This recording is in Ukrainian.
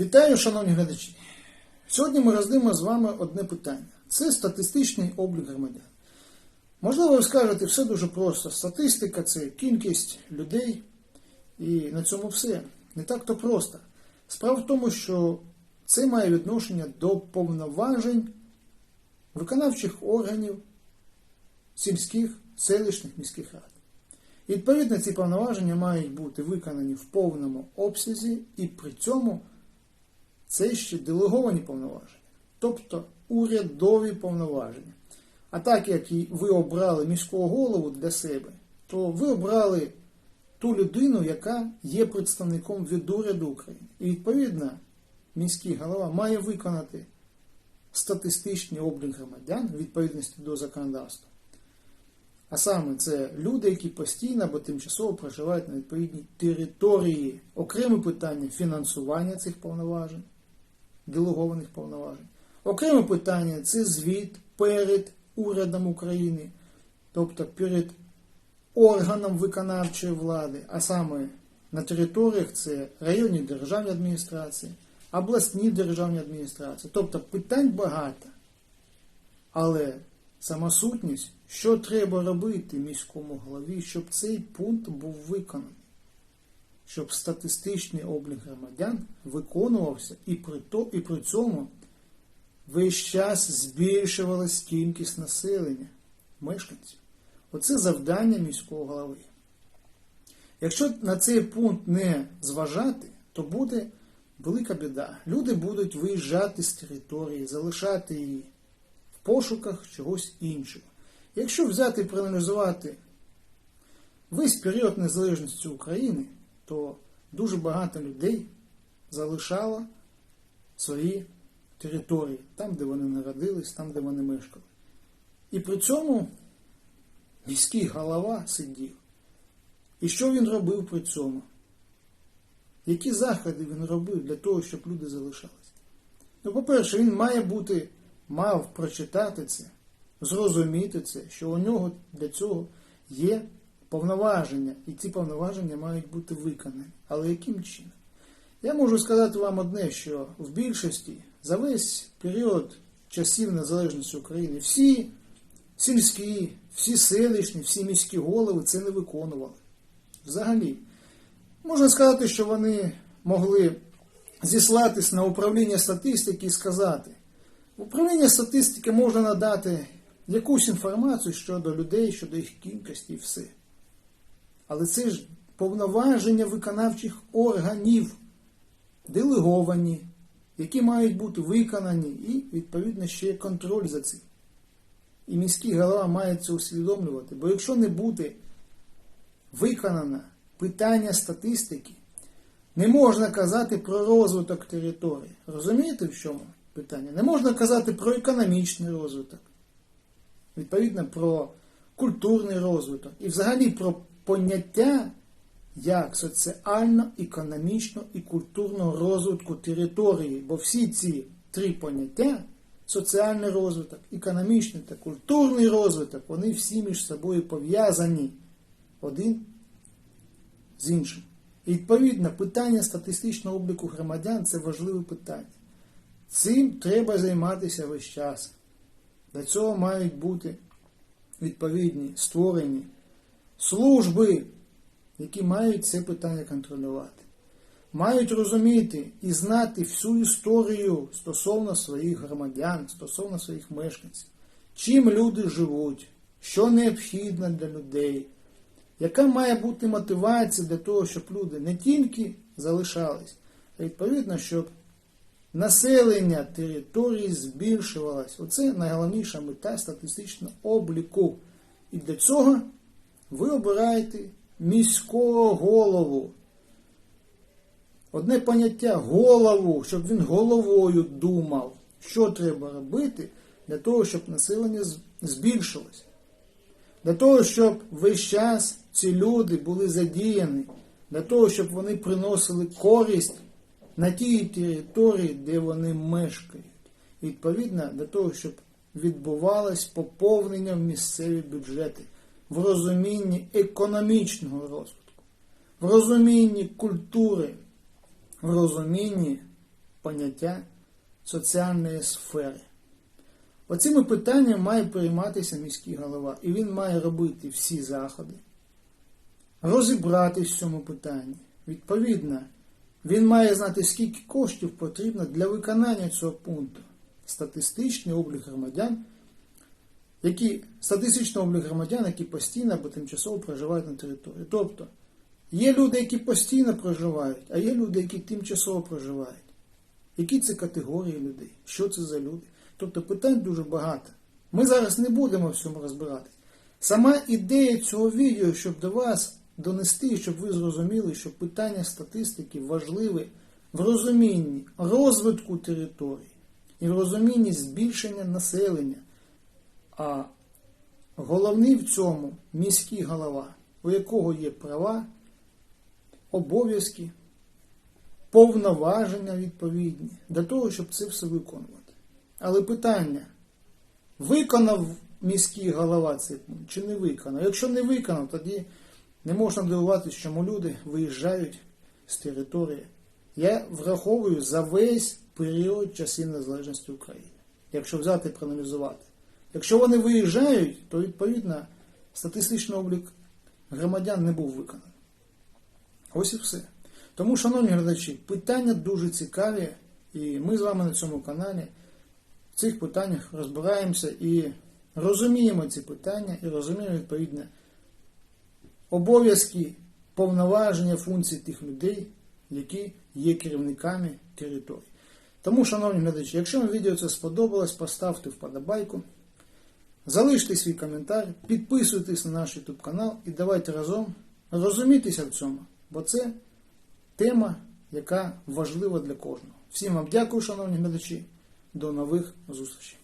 Вітаю, шановні глядачі! Сьогодні ми роздивимо з вами одне питання: це статистичний облік громадян. Можливо, ви скажете, все дуже просто. Статистика це кількість людей, і на цьому все. Не так то просто. Справа в тому, що це має відношення до повноважень виконавчих органів сільських, селищних міських рад. І, відповідно, ці повноваження мають бути виконані в повному обсязі, і при цьому це ще делеговані повноваження, тобто урядові повноваження. А так як і ви обрали міського голову для себе, то ви обрали ту людину, яка є представником від уряду України. І відповідно міський голова має виконати статистичний облік громадян відповідності до законодавства. А саме це люди, які постійно або тимчасово проживають на відповідній території. Окреме питання фінансування цих повноважень, делегованих повноважень. Окреме питання це звіт перед урядом України, тобто перед органом виконавчої влади, а саме на територіях це районні державні адміністрації, обласні державні адміністрації. Тобто питань багато. Але сама сутність, що треба робити міському голові, щоб цей пункт був виконаний, щоб статистичний облік громадян виконувався і при, то, і при цьому весь час збільшувалась кількість населення, мешканців. Оце завдання міського голови. Якщо на цей пункт не зважати, то буде велика біда. Люди будуть виїжджати з території, залишати її в пошуках чогось іншого. Якщо взяти і проаналізувати весь період незалежності України, то дуже багато людей залишало свої території, там, де вони народились, там, де вони мешкали. І при цьому міський голова сидів. І що він робив при цьому? Які заходи він робив для того, щоб люди залишалися? Ну, по-перше, він має бути, мав прочитати це, зрозуміти це, що у нього для цього є повноваження, і ці повноваження мають бути виконані. Але яким чином? Я можу сказати вам одне, що в більшості за весь період часів незалежності України всі сільські, всі селищні, всі міські голови це не виконували. Взагалі, можна сказати, що вони могли зіслатись на управління статистики і сказати, управління статистики можна надати якусь інформацію щодо людей, щодо їх кількості і все. Але це ж повноваження виконавчих органів, делеговані, які мають бути виконані, і, відповідно, ще контроль за цим. І міський голова має це усвідомлювати, бо якщо не буде виконано питання статистики, не можна казати про розвиток території. Розумієте, в чому питання? Не можна казати про економічний розвиток, відповідно, про культурний розвиток і взагалі про поняття як соціально, економічно і культурного розвитку території. Бо всі ці три поняття соціальний розвиток, економічний та культурний розвиток, вони всі між собою пов'язані один з іншим. І відповідно, питання статистичного обліку громадян це важливе питання. Цим треба займатися весь час. Для цього мають бути відповідні створені служби, які мають це питання контролювати. Мають розуміти і знати всю історію стосовно своїх громадян, стосовно своїх мешканців, чим люди живуть, що необхідно для людей, яка має бути мотивація для того, щоб люди не тільки залишались, а відповідно, щоб населення території збільшувалось. Оце найголовніша мета статистичного обліку. І для цього ви обираєте міського голову. Одне поняття голову, щоб він головою думав, що треба робити для того, щоб населення збільшилось. Для того, щоб весь час ці люди були задіяні, для того, щоб вони приносили користь на тій території, де вони мешкають. І, відповідно, для того, щоб відбувалось поповнення в місцеві бюджети в розумінні економічного розвитку, в розумінні культури, в розумінні поняття соціальної сфери. Оцими питаннями має прийматися міський голова, і він має робити всі заходи, розібратись в цьому питанні. Відповідно, він має знати, скільки коштів потрібно для виконання цього пункту. Статистичний облік громадян, які, статистичний облік громадян, які постійно або тимчасово проживають на території. Тобто, є люди, які постійно проживають, а є люди, які тимчасово проживають. Які це категорії людей? Що це за люди? Тобто питань дуже багато. Ми зараз не будемо в цьому розбиратись. Сама ідея цього відео, щоб до вас донести, щоб ви зрозуміли, що питання статистики важливе в розумінні розвитку території і в розумінні збільшення населення. А головний в цьому міський голова, у якого є права, обов'язки, повноваження відповідні для того, щоб це все виконувати. Але питання, виконав міський голова пункт чи не виконав? Якщо не виконав, тоді не можна дивуватися, чому люди виїжджають з території. Я враховую за весь період часів незалежності України. Якщо взяти і проаналізувати. Якщо вони виїжджають, то відповідно статистичний облік громадян не був виконаний. Ось і все. Тому, шановні глядачі, питання дуже цікаві, і ми з вами на цьому каналі в цих питаннях розбираємося і розуміємо ці питання, і розуміємо відповідно обов'язки, повноваження, функції тих людей, які є керівниками території. Тому, шановні глядачі, якщо вам відео це сподобалось, поставте вподобайку, залиште свій коментар, підписуйтесь на наш YouTube канал і давайте разом розумітися в цьому, бо це тема, яка важлива для кожного. Всім вам дякую, шановні глядачі. До нових зустрічей.